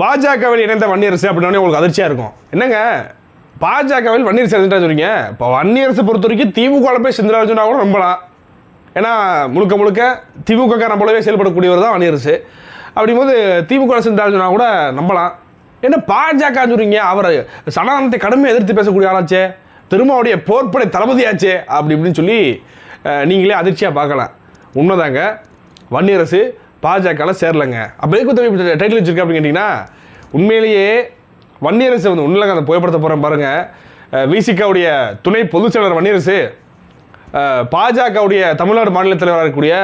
பாஜகவில் இணைந்த வன்னியரசு அப்படின்னே உங்களுக்கு அதிர்ச்சியாக இருக்கும். என்னங்க? பாஜகவில் வன்னியரசு இணைந்தா சொல்றீங்க? இப்போ வன்னியரசு பொறுத்த வரைக்கும் திமுக போய் செந்திராஜனா கூட நம்பலாம். ஏன்னா முழுக்க முழுக்க திமுக காரன் போலவே செயல்படக்கூடியவர் தான் வன்னியரசு. அப்படிங்கும்போது திமுக செந்திராஜனா கூட நம்பலாம். என்ன பாஜக சொல்றீங்க? அவர் சனாதனத்தை கடுமையாக எதிர்த்து பேசக்கூடிய ஆளாச்சே. திருமாவுடைய போர்ப்படை தளபதியாச்சே. அப்படி இப்படின்னு சொல்லி நீங்களே அதிர்ச்சியாக பார்க்கலாம். உண்மைதாங்க. வன்னியரசு பாஜகவில் சேரலைங்க. அப்போ எதுக்கு டைட்டில் வச்சிருக்க அப்படின்னு கேட்டிங்கன்னா உண்மையிலேயே வன்னியரசு வந்து உண்மையில அந்த புகைப்படத்தை போகிறேன் பாருங்கள் விசிகாவுடைய துணை பொதுச் செயலர் வன்னியரசு பாஜகவுடைய தமிழ்நாடு மாநில தலைவராக இருக்கக்கூடிய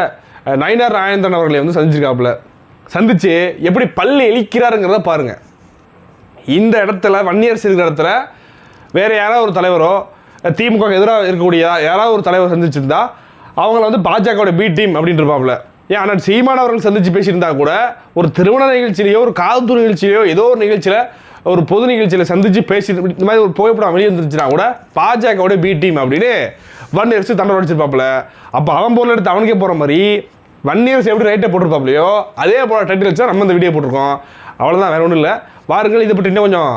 நயனார் நயினார் நாயந்திரன் அவர்களை வந்து சந்திச்சிருக்காப்புல. சந்தித்து எப்படி பல்லு இழிக்கிறாருங்கிறத பாருங்கள் இந்த இடத்துல வன்னியரசு இருக்கிற இடத்துல வேறு யாராவது ஒரு தலைவரோ திமுக எதிராக இருக்கக்கூடிய யாராவது ஒரு தலைவர் சந்திச்சிருந்தா அவங்கள வந்து பாஜகவுடைய பி டீம் அப்படின்ட்டு இருப்பாப்புல. ஏன் அண்ணன் சீமான் அவர்கள் சந்திச்சு பேசியிருந்தா கூட ஒரு திருமண நிகழ்ச்சியிலையோ ஒரு காவல்துறை நிகழ்ச்சியிலையோ ஏதோ ஒரு நிகழ்ச்சியில் ஒரு பொது நிகழ்ச்சியில் சந்திச்சு பேசி இந்த மாதிரி ஒரு புகைப்படம் வெளியே இருந்துச்சுன்னா கூட பாஜகவுடைய பி டீம் அப்படின்னு வன்னியரசு தண்டை அடிச்சிருப்பாப்புல அப்போ அவன் பொருள் எடுத்து அவனுக்கே போகிற மாதிரி வன்னியரசு எப்படி ரைட்டை போட்டிருப்பாப்லையோ அதே போல் டைட்டில் வச்சா நம்ம இந்த வீடியோ போட்டிருக்கோம். அவ்வளோதான் வேறு ஒன்றும் இல்லை. வாருங்கள் இதை பற்றி இன்னும் கொஞ்சம்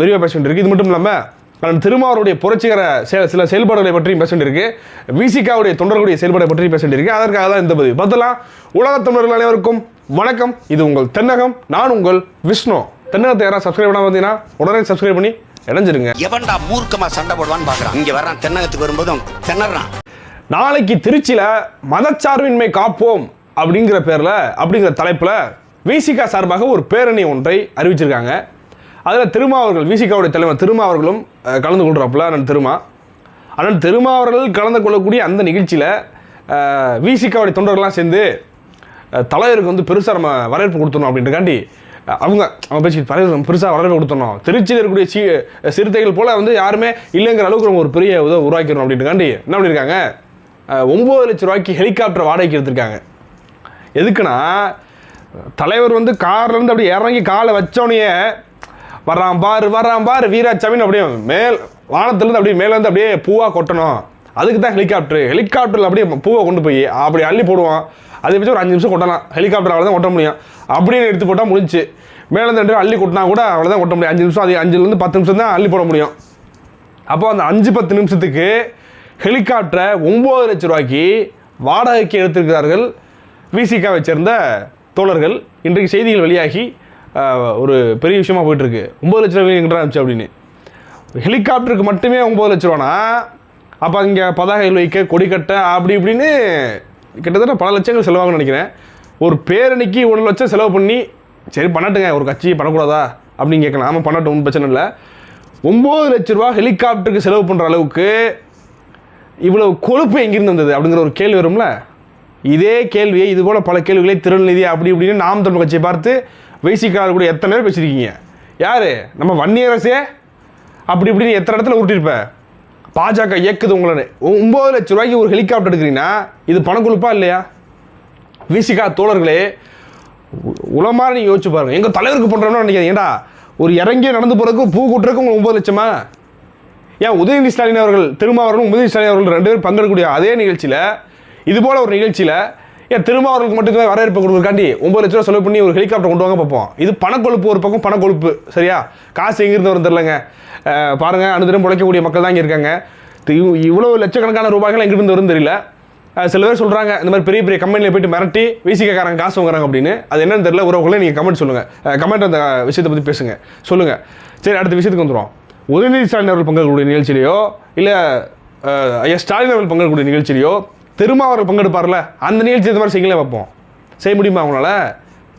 விரிவாக பேச வேண்டியிருக்கு. இது மட்டும் இல்லாமல் நான் திருமாவருடைய புரட்சிகர சில செயல்பாடுகளை பற்றியும் பேச வேண்டியிருக்கு விசிகாவுடைய தொண்டர்களுடைய செயல்பாடை பற்றியும் பேச வேண்டியிருக்கு அதற்காக தான் இந்த பதிவு. பார்த்தலாம் உலகத் தமிழர்கள் அனைவருக்கும் வணக்கம். இது உங்கள் தென்னகம் நான் உங்கள் விஷ்ணு. தென்னகத்தை யாராவது சப்ஸ்கிரைப் பண்ணாம வந்தீங்கன்னா உடனே சப்ஸ்கிரைப் பண்ணி இணைஞ்சிருங்க. எவன்டா மூர்க்கமா சண்டை போடுவான்னு பாக்குறான். இங்க வர்றான் தென்னகத்துக்கு வரும்போதும் திணறான். நாளைக்கு திருச்சியில் மதச்சார்பின்மை காப்போம் அப்படிங்கிற பேரில் அப்படிங்கிற தலைப்பில் விசிகா சார்பாக ஒரு பேரணி ஒன்றை அறிவிச்சிருக்காங்க. அதில் திருமாவர்கள் விசிகாவுடைய தலைவர் திருமாவர்களும் கலந்து கொள்கிறாப்புல அண்ணன் திருமா. அண்ணன் திருமாவர்கள் கலந்து கொள்ளக்கூடிய அந்த நிகழ்ச்சியில் விசிகாவுடைய தொண்டர்கள்லாம் சேர்ந்து தலைவருக்கு வந்து பெருசாக நம்ம வரவேற்பு கொடுத்துடணும் அப்படின்றக்காண்டி அவங்க அவங்க பேசி தலைவர் பெருசாக வரவேற்பு கொடுத்துடணும். திருச்சியில் இருக்கக்கூடிய சி சிறுத்தைகள் போல் வந்து யாருமே இல்லைங்கிற அளவுக்கு நம்ம ஒரு பெரிய உதவி உருவாக்கிறோம் அப்படின்றக்காண்டி என்ன பண்ணியிருக்காங்க? ஒம்பது லட்ச ரூபாய்க்கு ஹெலிகாப்டர் வாடகைக்கு எடுத்திருக்காங்க. எதுக்குன்னா தலைவர் வந்து கார்லேருந்து அப்படி அப்படியே இறங்கி காலை வச்சோடனே வர்றான் பாரு வர்றான் பாரு வீராசாமின்னு அப்படியே மேல் வானத்துலேருந்து அப்படியே மேலேருந்து அப்படியே பூவாக கொட்டணும். அதுக்கு தான் ஹெலிகாப்டர் ஹெலிகாப்டரில் அப்படியே பூவை கொண்டு போய் அப்படி அள்ளி போடுவோம் அதை வச்சு ஒரு அஞ்சு நிமிஷம் கொட்டலாம். ஹெலிகாப்டரால் தான் கொட்ட முடியும். அப்படியே எடுத்து போட்டால் முடிஞ்சு மேலேருந்து ரெண்டு அள்ளி கொட்டினா கூட அவ்வளோ தான் கொட்ட முடியும். அஞ்சு நிமிஷம் அது அஞ்சுலேருந்து பத்து நிமிஷம் தான் அள்ளி போட முடியும். அப்போ அந்த அஞ்சு பத்து நிமிஷத்துக்கு ஹெலிகாப்டரை ஒம்பது லட்ச ரூபாய்க்கு வாடகைக்கு எடுத்திருக்கிறார்கள். விசிகாவை சேர்ந்த தோழர்கள். இன்றைக்கு செய்திகள் வெளியாகி ஒரு பெரிய விஷயமா போயிட்டு இருக்கு ஒம்பது லட்ச ரூபாய் எங்கிட்ட இருந்துச்சு அப்படின்னு. ஹெலிகாப்டருக்கு மட்டுமே ஒம்பது லட்ச ரூபானா? அப்போ இங்கே பதாகைகள் வைக்க கொடி கட்ட அப்படி இப்படின்னு கிட்டத்தட்ட பல லட்சங்கள் செலவாகும்னு நினைக்கிறேன். ஒரு பேரணிக்கு ஒரு லட்சம் செலவு பண்ணி சரி பண்ணட்டுங்க ஒரு கட்சி பண்ணக்கூடாதா? அப்படின்னு கேட்கலாம். ஆமாம் பண்ணட்டும் ஒன்றும் பிரச்சனை இல்லை. ஒம்பது லட்ச ரூபா ஹெலிகாப்டருக்கு செலவு பண்ணுற அளவுக்கு இவ்வளோ கொழுப்பு எங்கிருந்து வந்தது? அப்படிங்கிற ஒரு கேள்வி வரும்ல? இதே கேள்வியை இது போல் பல கேள்விகளை திருநிதி அப்படி இப்படின்னு நாம் தமிழ் கட்சியை பார்த்து வைசிக்காரர் கூட எத்தனை பேர் பேசியிருக்கீங்க? யார்? நம்ம வன்னியரசே அப்படி இப்படின்னு எத்தனை இடத்துல உருட்டிருப்ப? பாஜக இயக்குது உங்களை ஒம்பது லட்ச ரூபாய்க்கு ஒரு ஹெலிகாப்டர் எடுக்கிறீங்கன்னா இது பணம் கொடுப்பா இல்லையா? விசிகா தோழர்களே உ- நீங்கள் யோசிச்சு பாருங்கள் எங்கள் தலைவருக்கு பண்ணுறோம்னு நினைக்காதீங்க. ஏண்டா ஒரு இறங்கி நடந்து போகிறதுக்கும் பூ கூட்டுறதுக்கு உங்களுக்கு ஒம்பது லட்சமா? ஏன் உதயநிதி ஸ்டாலின் அவர்கள் திருமாவர்களும் உதயநிதி ஸ்டாலின் அவர்கள் ரெண்டு பேரும் பங்கெடுக்கக்கூடிய அதே நிகழ்ச்சியில் இது போல ஒரு நிகழ்ச்சியில் ஏன் திரும்ப அவர்களுக்கு மட்டுமே வரவேற்பு கொடுக்குறக்காண்டி ஒம்பது லட்ச ரூபா செலவு பண்ணி ஒரு ஹெலிகாப்டர் கொண்டு வாங்க பார்ப்போம். இது பணக்கொழுப்பு ஒரு பக்கம் பணக்கொழுப்பு சரியா? காசு எங்கிருந்து வரும் தெரிலங்க பாருங்கள் அனுதினம் உழைக்கக்கூடிய மக்கள் தான் இங்கே இருக்காங்க. இவ்வளோ லட்சக்கணக்கான ரூபாய்கள் எங்கிருந்து வரும் தெரியல. சில பேர் சொல்கிறாங்க இந்த மாதிரி பெரிய பெரிய கம்பெனியில் போயிட்டு மிரட்டி விசிகாரங்க காசு வாங்குறாங்க அப்படின்னு. அது என்னன்னு தெரியல உறவுகளை நீங்கள் கமெண்ட் சொல்லுங்கள் கமெண்ட் அந்த விஷயத்தை பற்றி பேசுங்க. சொல்லுங்கள் சரி அடுத்த விஷயத்துக்கு வந்துடும் உதயநிதி ஸ்டாலின் அவர்கள் பங்கேற்கக்கூடிய நிகழ்ச்சியிலையோ இல்லை ஐயா ஸ்டாலின் அவர்கள் பங்கேற்கக்கூடிய நிகழ்ச்சியிலையோ திருமா பங்கெடுப்பார்ல அந்த நிகழ்ச்சி இந்த மாதிரி செய்யலாம் வைப்போம் செய்ய முடியுமா அவங்களால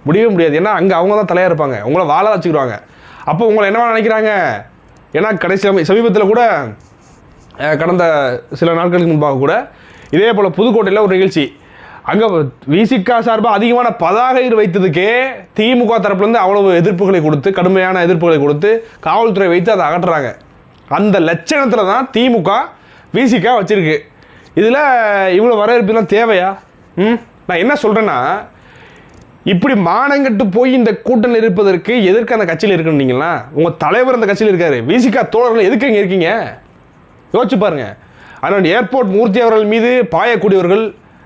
முடியவே முடியாது. ஏன்னா அங்கே அவங்க தான் தலையாக இருப்பாங்க. உங்களை வாழ வச்சுக்கிடுவாங்க. அப்போ உங்களை என்னவா நினைக்கிறாங்க? ஏன்னா கடைசி சமீபத்தில் கூட கடந்த சில நாட்களுக்கு முன்பாக கூட இதே போல் புதுக்கோட்டையில் ஒரு நிகழ்ச்சி. அங்கே விசிகா சார்பாக அதிகமான பதாகைகள் வைத்ததுக்கே திமுக தரப்புலேருந்து அவ்வளவு எதிர்ப்புகளை கொடுத்து கடுமையான எதிர்ப்புகளை கொடுத்து காவல்துறை வைத்து அதை அகற்றுறாங்க. அந்த லட்சணத்தில் தான் திமுக விசிகா வச்சுருக்கு. இதில் இவ்வளோ வரவேற்புலாம் தேவையா? ம்? நான் என்ன சொல்கிறேன்னா இப்படி மானங்கட்டு போய் இந்த கூட்டணியில் இருப்பதற்கு எதற்கு அந்த கட்சியில் இருக்கணுன்னீங்களா உங்கள் தலைவர் அந்த கட்சியில் இருக்காரு. விசிகா தோழர்கள் எதுக்கு இங்கே இருக்கீங்க? யோசிச்சு பாருங்கள் அதனால் ஏர்போர்ட் மூர்த்தி அவர்கள் மீது பாயக்கூடியவர்கள்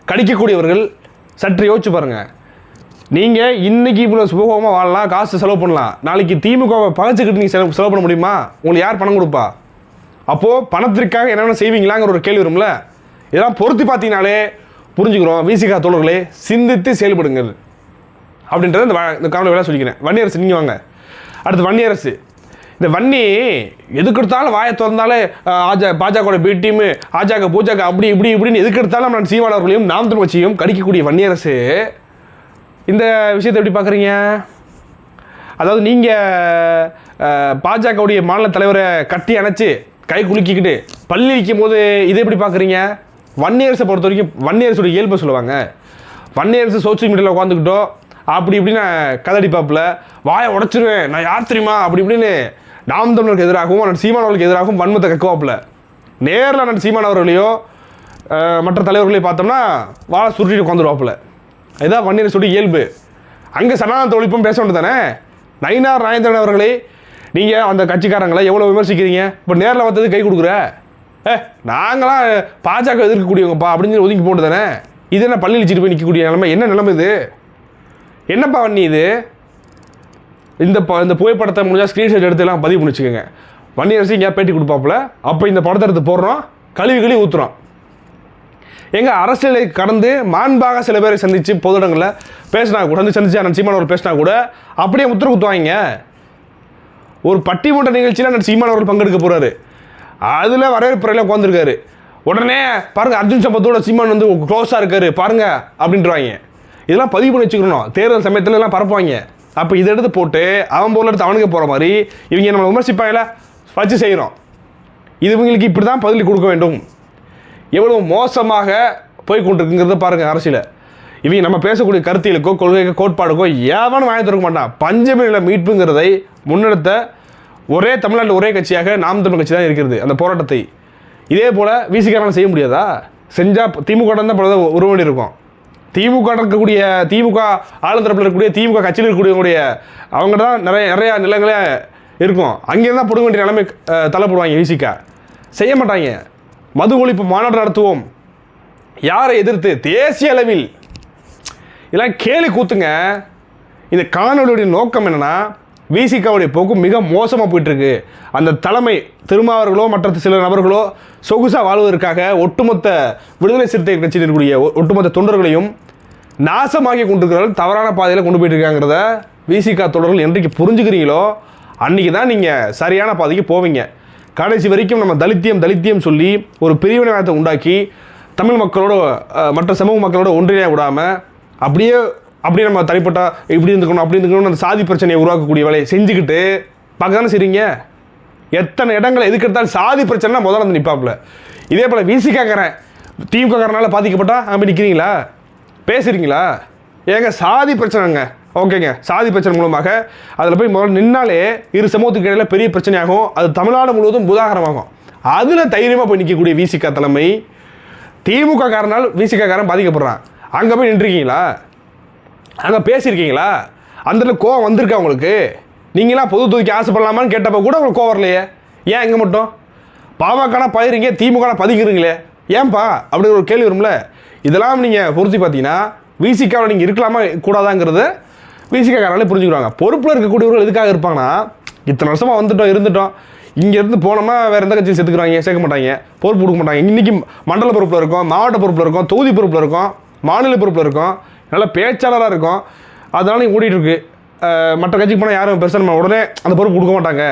கடிக்கக்கூடியவர்கள் சற்று யோசிச்சு பாருங்கள் நீங்கள் இன்றைக்கி இவ்வளோ சுபகமாக வாழலாம் காசு செலவு பண்ணலாம். நாளைக்கு திமுகவை பகைச்சிக்கிட்டு நீங்கள் செலவு செலவு பண்ண முடியுமா? உங்களுக்கு யார் பணம் கொடுப்பா? அப்போது பணத்திற்காக என்னென்ன செய்வீங்களாங்கிற ஒரு கேள்வி வரும்ல. இதெல்லாம் பொருத்தி பார்த்தீங்கனாலே புரிஞ்சுக்கிறோம். விசிகா தோழர்களே சிந்தித்து செயல்படுங்கள் அப்படின்றத இந்த இந்த காமெடி வேலை சொல்லிக்கிறேன். வன்னியரசு நீங்கள் வாங்க. அடுத்து வன்னியரசு இந்த வன்னி எதுக்கு எடுத்தாலும் வாயை திறந்தாலே ஆஜா பாஜகவோட பி டீமு ஆஜாக பூஜாக அப்படி இப்படி இப்படின்னு எதுக்கு எடுத்தாலும் நான் சீமானவர்களையும் நாம் தமிழ் கட்சியும் கடிக்கக்கூடிய வன்னியரசு இந்த விஷயத்தை எப்படி பார்க்குறீங்க? அதாவது நீங்கள் பாஜகவுடைய மாநில தலைவரை கட்டி அணைச்சு கை குலுக்கிக்கிட்டு பள்ளி வைக்கும் போது இதை எப்படி பார்க்குறீங்க? வன்னியரசை பொறுத்த வரைக்கும் வன்னியரசுடைய இயல்பை சொல்லுவாங்க. வன்னியரசு சோசியல் மீடியாவில் உட்காந்துக்கிட்டோம் அப்படி இப்படின்னு கதடிப்பாப்புல வாயை உடச்சிருவேன் நான் யார் தெரியுமா? அப்படி இப்படின்னு நாம் தமிழருக்கு எதிராகவும் நான் சீமானவர்களுக்கு எதிராகவும் வன்மத்தை கக்குவாப்புல நேரில் நான் சீமானவர்களையோ மற்ற தலைவர்களையும் பார்த்தோம்னா வாழை சுருட்டிட்டு உட்காந்துருவாப்புல இதுதான் வன்னியரசுடைய இயல்பு. அங்கே சனாதன தொழிப்பும் பேச வேண்டியது தானே? நயினார் நாயந்திரன் அவர்களே நீங்கள் அந்த கட்சிக்காரங்களை எவ்வளோ விமர்சிக்கிறீங்க? இப்போ நேரில் வந்தது கை கொடுக்குற? ஏ நாங்களாம் பாஜக எதிர்க்கக்கூடியவங்கப்பா அப்படின்னு சொல்லி ஒதுக்கி போட்டு தானே? இது என்ன பள்ளி வச்சுட்டு போய் நிற்கக்கூடிய நிலைமை? என்ன நிலைமை இது? என்னப்பா வண்ணி இது? இந்த ப இந்த புகைப்படத்தை முடிஞ்சால் ஸ்க்ரீன்ஷாட் எடுத்து எல்லாம் பதிவு பண்ணி வச்சுக்கோங்க அரசு இங்கே பேட்டி கொடுப்பாப்புல. அப்போ இந்த படத்தை எடுத்து போடுறோம். கழுவி கழுவி ஊற்றுறோம் எங்கள் அரசியலை கடந்து மாண்பாக சில பேரை சந்தித்து பொது இடங்களில் பேசினா கூட வந்து சந்திச்சு அண்ணன் சீமானவர் பேசினா கூட அப்படியே உத்தரவு குத்துவாங்க. ஒரு பட்டிமன்ற நிகழ்ச்சியில் அண்ணன் சீமானவர்கள் பங்கெடுக்க போகிறாரு அதில் வரவேற்புறையில் உட்காந்துருக்காரு உடனே பாருங்க அர்ஜுன் சம்பத்தோட சீமான் வந்து க்ளோஸாக இருக்காரு. பாருங்க அப்படின்றாங்க. இதெல்லாம் பதிவு பண்ணி வச்சுக்கணும். தேர்தல் சமயத்தில் எல்லாம் பரப்புவாங்க. அப்போ இதை எடுத்து போட்டு அவன் போல எடுத்து அவனுக்கு போகிற மாதிரி இவங்க நம்ம விமர்சிப்பாங்கள வச்சு செய்கிறோம் இது இவங்களுக்கு இப்படி தான் பதில் கொடுக்க வேண்டும். எவ்வளவு மோசமாக போய் கொண்டிருக்குங்கிறத பாருங்கள் அரசியல். இவங்க நம்ம பேசக்கூடிய கருத்தியலுக்கோ கொள்கைக்கோ கோட்பாடுக்கோ எவனும் வாங்கி திறக்க மாட்டான். பஞ்சமில மீட்புங்கிறதை முன்னெடுத்த ஒரே தமிழ்நாட்டில் ஒரே கட்சியாக நாம் தமிழ் கட்சி தான் இருக்கிறது அந்த போராட்டத்தை. இதே போல் விசிகாரனால் செய்ய முடியாதா? செஞ்சால் திமுக தான் பல உருவடி இருக்கும் திமுக இருக்கக்கூடிய திமுக ஆளுந்தரப்பில் இருக்கக்கூடிய திமுக கட்சியில் இருக்கக்கூடியவங்களுடைய அவங்க தான் நிறைய நிறையா நிலங்களே இருக்கும். அங்கேருந்து தான் போட வேண்டிய நிலைமை தள்ளப்படுவாங்க விசிகா செய்ய மாட்டாங்க. மது ஒழிப்பு மாநாடு நடத்துவோம். யாரை எதிர்த்து? தேசிய அளவில். இதெல்லாம் கேலி கூத்துங்க. இந்த காணொலியுடைய நோக்கம் என்னென்னா விசிகாவுடைய போக்கு மிக மோசமாக போயிட்டு இருக்கு அந்த தலைமை திருமாவர்களோ மற்ற சில நபர்களோ சொகுசாக வாழ்வதற்காக ஒட்டுமொத்த விடுதலை சிறுத்தை கட்சியில் இருக்கக்கூடிய ஒட்டுமொத்த தொண்டர்களையும் நாசமாகி கொண்டிருக்கிறார்கள். தவறான பாதையில் கொண்டு போயிட்டு இருக்காங்கிறத விசிகா தொடர்கள் என்றைக்கு புரிஞ்சுக்கிறீங்களோ அன்றைக்கி தான் நீங்கள் சரியான பாதைக்கு போவீங்க. கடைசி வரைக்கும் நம்ம தலித்தியம் தலித்தியம் சொல்லி ஒரு பிரிவினைவாதத்தை உண்டாக்கி தமிழ் மக்களோட மற்ற சமூக மக்களோட ஒன்றிணைய விடாமல் அப்படியே அப்படி நம்ம தனிப்பட்ட இப்படி இருந்துக்கணும் அப்படி இருந்துக்கணும் அந்த சாதி பிரச்சனையை உருவாக்கக்கூடிய வேலையை செஞ்சுக்கிட்டு பார்க்க தானே செய்றீங்க? எத்தனை இடங்கள் எதுக்கெடுத்தாலும் சாதி பிரச்சனைனா முதல்ல வந்து நிற்பாப்புல இதே போல் விசிகாக்காரன் திமுகக்காரனால பாதிக்கப்பட்டா அப்படி நிற்கிறீங்களா பேசுகிறீங்களா ஏங்க சாதி பிரச்சனைங்க. ஓகேங்க சாதி பிரச்சனை மூலமாக அதில் போய் முதல்ல நின்னாலே இரு சமூகத்துக்கு இடையில பெரிய பிரச்சனையாகும். அது தமிழ்நாடு முழுவதும் உதாகரமாகும் அதில் தைரியமாக போய் நிற்கக்கூடிய விசிகா தலைமை திமுக காரனால் விசிகா காரன் பாதிக்கப்படுறான். அங்கே போய் நின்றுருக்கீங்களா? அங்கே பேசியிருக்கீங்களா? அந்த இடத்துல கோவம் வந்திருக்கா உங்களுக்கு? நீங்களாம் பொது தொகுதிக்கு ஆசைப்படலாமான்னு கேட்டப்போ கூட உங்களுக்கு கோவம் வரலையே. ஏன் இங்கே மட்டும்? பாமகனா பயிரிங்க திமுகனா பதிக்கிறீங்களே. ஏன்பா? அப்படிங்கிற ஒரு கேள்வி வரும்ல. இதெல்லாம் நீங்கள் பொருத்தி பார்த்தீங்கன்னா விசிகாவில் நீங்கள் இருக்கலாமா கூடாதாங்கிறது விசிகா புரிஞ்சுக்கிறாங்க பொறுப்பில் இருக்கக்கூடியவர்கள் எதுக்காக இருப்பாங்கன்னா இத்தனை வருஷமாக வந்துட்டோம் இருந்துட்டோம். இங்கேருந்து போனோமா வேறு எந்த கட்சியும் சேர்த்துக்கிறாங்க சேர்க்க மாட்டாங்க பொறுப்பு கொடுக்க மாட்டாங்க. இன்றைக்கி மண்டல பொறுப்பில் இருக்கும் மாவட்ட பொறுப்பில் இருக்கும் தொகுதி பொறுப்பில் இருக்கும் மாநில பொறுப்பில் இருக்கும். நல்ல பேச்சாளராக இருக்கும். அதனால இங்கே மற்ற கட்சிக்கு போனால் யாரும் பெருசாக நம்ம உடனே அந்த பொறுப்பு கொடுக்க மாட்டாங்க.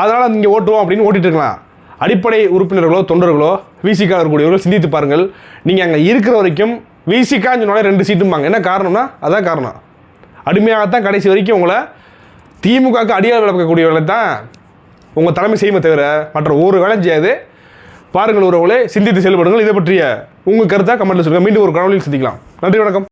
அதனால் இங்கே ஓட்டுவோம் அப்படின்னு ஓட்டிகிட்டு இருக்கலாம். அடிப்படை உறுப்பினர்களோ தொண்டர்களோ விசிகா இருக்கக்கூடியவர்கள் சிந்தித்து பாருங்கள். நீங்கள் அங்கே இருக்கிற வரைக்கும் விசிகான்னு சொன்னாலே ரெண்டு சீட்டும்பாங்க. என்ன காரணம்னா அதான் காரணம். அடிமையாகத்தான் கடைசி வரைக்கும் உங்களை திமுகவுக்கு அடியால் விளக்கக்கூடியவர்களை தான் உங்கள் தலைமை செய்யுமே தவிர மற்ற ஒரு வேலை செய்யாது. பாருங்கள் உறவுகளே சிந்தித்து செயல்படுங்கள். இதை பற்றிய உங்கள் கருத்தாக கமெண்ட்டில் சொல்லுங்கள் மீண்டும் ஒரு கனவுலையும் சிந்திக்கலாம். நன்றி வணக்கம்.